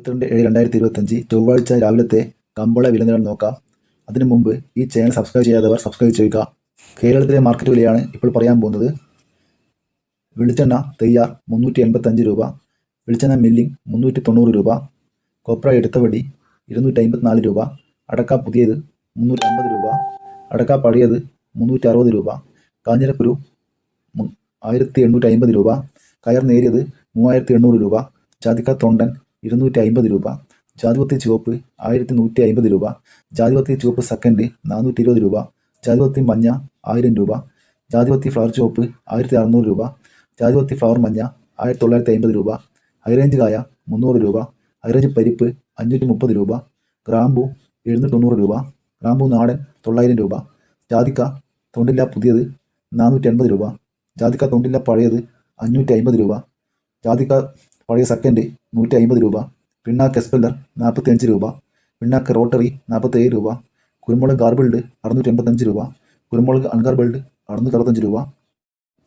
ഇരുപത്തിരണ്ട് ഏഴ് രണ്ടായിരത്തി ഇരുപത്തഞ്ച് ചൊവ്വാഴ്ച രാവിലത്തെ കമ്പോള വില നിലം നോക്കാം. അതിനു മുമ്പ് ഈ ചാനൽ സബ്സ്ക്രൈബ് ചെയ്യാത്തവർ സബ്സ്ക്രൈബ് ചെയ്യുക കേരളത്തിലെ മാർക്കറ്റ് വിലയാണ് ഇപ്പോൾ പറയാൻ പോകുന്നത്. വെളിച്ചെണ്ണ തയ്യാർ മുന്നൂറ്റി എൺപത്തഞ്ച് രൂപ വെളിച്ചെണ്ണ മില്ലിംഗ് മുന്നൂറ്റി തൊണ്ണൂറ് രൂപ കൊപ്ര എടുത്തവടി ഇരുന്നൂറ്റി അമ്പത്തിനാല് രൂപ അടക്ക പുതിയത് മുന്നൂറ്റി അമ്പത് രൂപ അടക്ക പഴയത് മുന്നൂറ്റി അറുപത് രൂപ കാഞ്ഞിരക്കുരു ആയിരത്തി എണ്ണൂറ്റി അമ്പത് രൂപ കയർ നേരിയത് മൂവായിരത്തി എണ്ണൂറ് രൂപ ജാതിക്ക തൊണ്ടൻ ഇരുന്നൂറ്റി അമ്പത് രൂപ. ജാതിപത്തി ചുവപ്പ് ആയിരത്തി നൂറ്റി അമ്പത് രൂപ. ജാതിപത്തി ചുവപ്പ് സെക്കൻഡ് നാനൂറ്റി ഇരുപത് രൂപ. ജാതിപത്തി മഞ്ഞ ആയിരം രൂപ. ജാതിപത്തി ഫ്ലവർ ചുവപ്പ് ആയിരത്തി അറുന്നൂറ് രൂപ. ജാതിപത്തി ഫ്ലവർ മഞ്ഞ ആയിരത്തി തൊള്ളായിരത്തി അമ്പത് രൂപ. ഹൈറേഞ്ച് കായ മുന്നൂറ് രൂപ. ഹൈറേഞ്ച് പരിപ്പ് അഞ്ഞൂറ്റി മുപ്പത് രൂപ. ഗ്രാമ്പു എഴുന്നൂറ്റി തൊണ്ണൂറ് രൂപ. ഗ്രാമ്പു നാടൻ തൊള്ളായിരം രൂപ. ജാതിക്ക തൊണ്ടില്ല പുതിയത് നാനൂറ്റി എൺപത് രൂപ. ജാതിക്ക തൊണ്ടില്ല പഴയത് അഞ്ഞൂറ്റി അമ്പത് രൂപ. ജാതിക്ക പഴയ സെക്കൻഡ് നൂറ്റി അമ്പത് രൂപ പിണ്ണാക്ക് എസ്പെല്ലർ നാൽപ്പത്തി അഞ്ച് രൂപ പിണ്ണാക്ക് റോട്ടറി നാൽപ്പത്തേഴ് രൂപ കുരുമുളക് ഗാർബിൾഡ് അറുന്നൂറ്റി എൺപത്തഞ്ച് രൂപ കുരുമുളക് അൺഗാർബിൾഡ് അറുന്നൂറ്റി അറുപത്തഞ്ച് രൂപ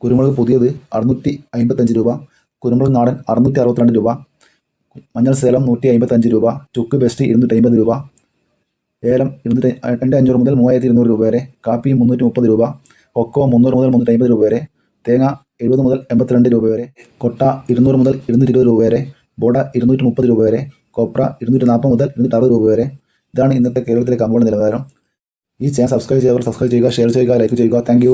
കുരുമുളക് പുതിയത് അറുന്നൂറ്റി അമ്പത്തഞ്ച് രൂപ കുരുമുളക് നാടൻ അറുന്നൂറ്റി അറുപത്തിരണ്ട് രൂപ മഞ്ഞൾ സേലം നൂറ്റി അമ്പത്തഞ്ച് രൂപ ചുക്ക് ബെസ്റ്റ് ഇരുന്നൂറ്റി അമ്പത് രൂപ ഏലം ഇരുന്നൂറ്റി രണ്ട് അഞ്ഞൂറ് മുതൽ മൂവായിരത്തി ഇരുന്നൂറ് രൂപ വരെ കാപ്പി മുന്നൂറ്റി മുപ്പത് രൂപ കൊക്കോ മുന്നൂറ് മുതൽ മുന്നൂറ്റി അമ്പത് രൂപ വരെ തേങ്ങ എഴുപത് മുതൽ എൺപത്തിരണ്ട് രൂപ വരെ കൊട്ട ഇരുന്നൂറ് മുതൽ ഇരുന്നൂറ്റി ഇരുപത് രൂപ വരെ ബോഡ ഇരുന്നൂറ്റി മുപ്പത് രൂപ വരെ കോപ്ര ഇരുന്നൂറ്റി നാൽപ്പത് മുതൽ ഇരുന്നൂറ്റി അറുപത് രൂപ വരെ. ഇതാണ് ഇന്നത്തെ കേരളത്തിലെ കമ്പോള നിലവാരം. ഈ ചാനൽ സബ്സ്ക്രൈബ് ചെയ്യുക സബ്സ്ക്രൈബ് ചെയ്യുക ഷെയർ ചെയ്യുക ലൈക്ക് ചെയ്യുക. താങ്ക്